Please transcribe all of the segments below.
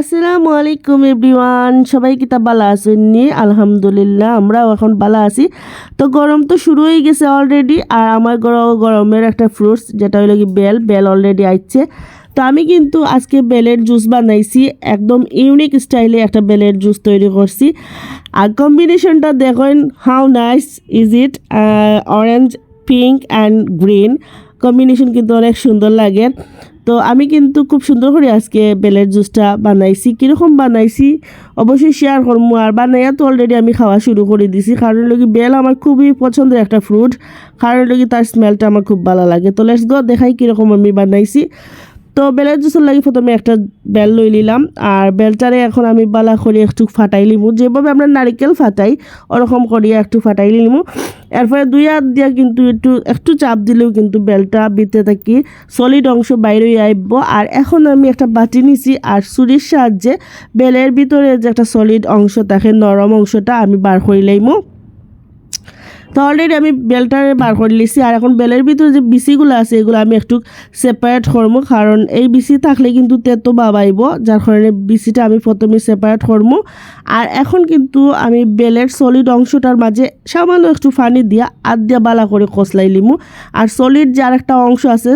আসসালামু আলাইকুম এভরিওয়ান, সবাই কিতা বালা আছেননি আলহামদুলিল্লাহ, আমরাও এখন বালা আছি। তো গরম তো শুরু হয়ে গেছে অলরেডি আর আমার গর- গরমের একটা ফ্রুটস যেটা হলো কি বেল বেল অলরেডি আইছে। তো আমি কিন্তু আজকে বেলের জুস বানাইছি, একদম ইউনিক স্টাইলে একটা বেলের জুস তৈরি করছি। আর কম্বিনেশনটা দেখেন how nice is it orange pink and green combination কিন্তু অনেক সুন্দর লাগে। তো আমি কিন্তু খুব সুন্দর করে আজকে বেলের জুসটা বানাইছি। কীরকম বানাইছি, অবশ্যই শেয়ার করব আর বানাইয়া তো অলরেডি আমি খাওয়া শুরু করে দিছি। কারণ লোকি বেল আমার খুবই পছন্দের একটা ফ্রুট কারণ লোকি তার স্মেলটা আমার খুব ভালো লাগে। তো লেটস গো দেখাই কীরকম আমি বানাইছি। তো বেলের জুসের লাগে প্রথমে একটা বেল লই নিলাম, আর বেলটারে এখন আমি বালা করে একটু ফাটাই লিমু। যেভাবে আমরা নারিকেল ফাটাই, ওরকম করিয়া একটু ফাটাই লিমু। এরপরে দুই হাত দিয়া কিন্তু একটু একটু চাপ দিলেও কিন্তু বেলটা বিতে থাকি সলিড অংশ বাইরে আইব। আর এখন আমি একটা বাটি নিছি, আর ছুরির সাহায্যে বেলের ভিতরে যে একটা সলিড অংশ থাকে, নরম অংশটা আমি বার করে লাইমু। তো অলরেডি আমি বেলটারে বার করে লিছি আর এখন বেলের ভিতরে যে বিচিগুলো আছে এগুলো আমি একটু সেপারেট করব কারণ এই বিচি থাকলে কিন্তু তেতো বাবাইব যার কারণে বিচিটা আমি প্রথমে সেপারেট করব আর এখন কিন্তু আমি বেলের সলিড অংশটার মাঝে সামান্য একটু ফানি দিয়া আদ দিয়া বালা করে কষলাই লিমু। আর সলিড যে আর একটা অংশ আছে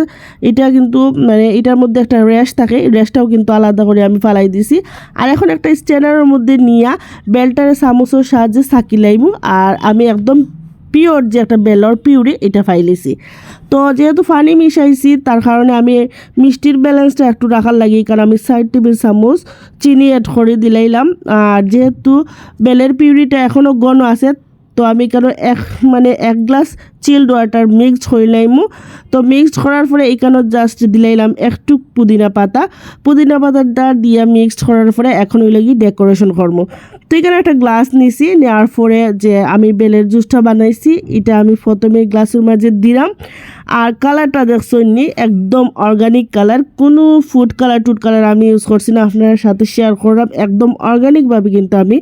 এটা কিন্তু মানে এটার মধ্যে একটা রেশ থাকে রেশটাও কিন্তু আলাদা করে আমি ফালাই দিছি। আর এখন একটা স্ট্যান্ডারের মধ্যে নিয়া বেলটারে চামচের সাহায্যে সাকি লাইমু। আর আমি একদম পিওর যে একটা বেলর, পিউরি, এটা ফাইলেছি তো যেহেতু ফানি মিশাইছি, তার কারণে আমি মিষ্টির ব্যালেন্সটা একটু রাখার লাগি, কারণ আমি সাইড টেবিল চামচ চিনি এড করে দিলাইলাম। আর যেহেতু বেলের পিউরিটা এখনও গণ আছে তো আমি কেন এক মানে এক গ্লাস চিল্ড ওয়াটার মিক্সড হইলাইমু তো মিক্সড করার পরে এখানে জাস্ট দিলাইলাম একটু পুদিনা পাতা। পুদিনা পাতাটা দিয়া মিক্সড করার পরে এখন ওই লাগি ডেকোরেশন করব। তো এখানে একটা গ্লাস নিছি, নেওয়ার পরে যে আমি বেলের জুসটা বানাইছি, এটা আমি প্রথমে গ্লাসের মাঝে দিলাম। আর কালারটা দেখছ নি, একদম অর্গানিক কালার কোনো ফুড কালার টুড কালার আমি ইউজ করছি না আপনার সাথে শেয়ার করলাম। একদম অর্গানিকভাবে কিন্তু আমি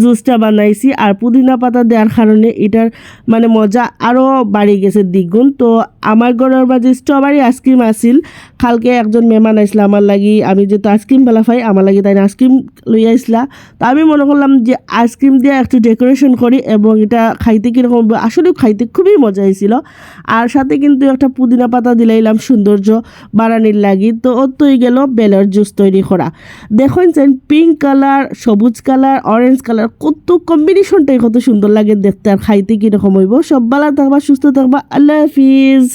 জুসটা বানাইছি। আর পুদিনা পাতা দেওয়ার কারণে এটার মানে মজা আরও বাড়ি গেছে দ্বিগুণ। তো আমার ঘরের মাঝে স্ট্রবেরি আইসক্রিম আসিল কালকে একজন মেহমান আসলে আমার লাগি। আমি যেহেতু আইসক্রিম বেলা পাই আমার লাগি তাই আইসক্রিম লই আইসলা। তো আমি মনে করলাম যে আইসক্রিম দিয়ে একটু ডেকোরেশন করি এবং এটা খাইতে কীরকম আসলে খাইতে খুবই মজা হয়েছিল। আর সাথে কিন্তু একটা পুদিনা পাতা দিলাইলাম সৌন্দর্য বাড়ানির লাগি। তো তৈরি গেল বেলের জুস তৈরি করা। দেখুন পিঙ্ক কালার সবুজ কালার অরেঞ্জ কালার কত কম্বিনেশনটাই কত সুন্দর লাগে দেখতে আর খাইতে কীরকম হইব? সব ভালো থাকবা সুস্থ থাকবা আল্লাহ হাফিজ।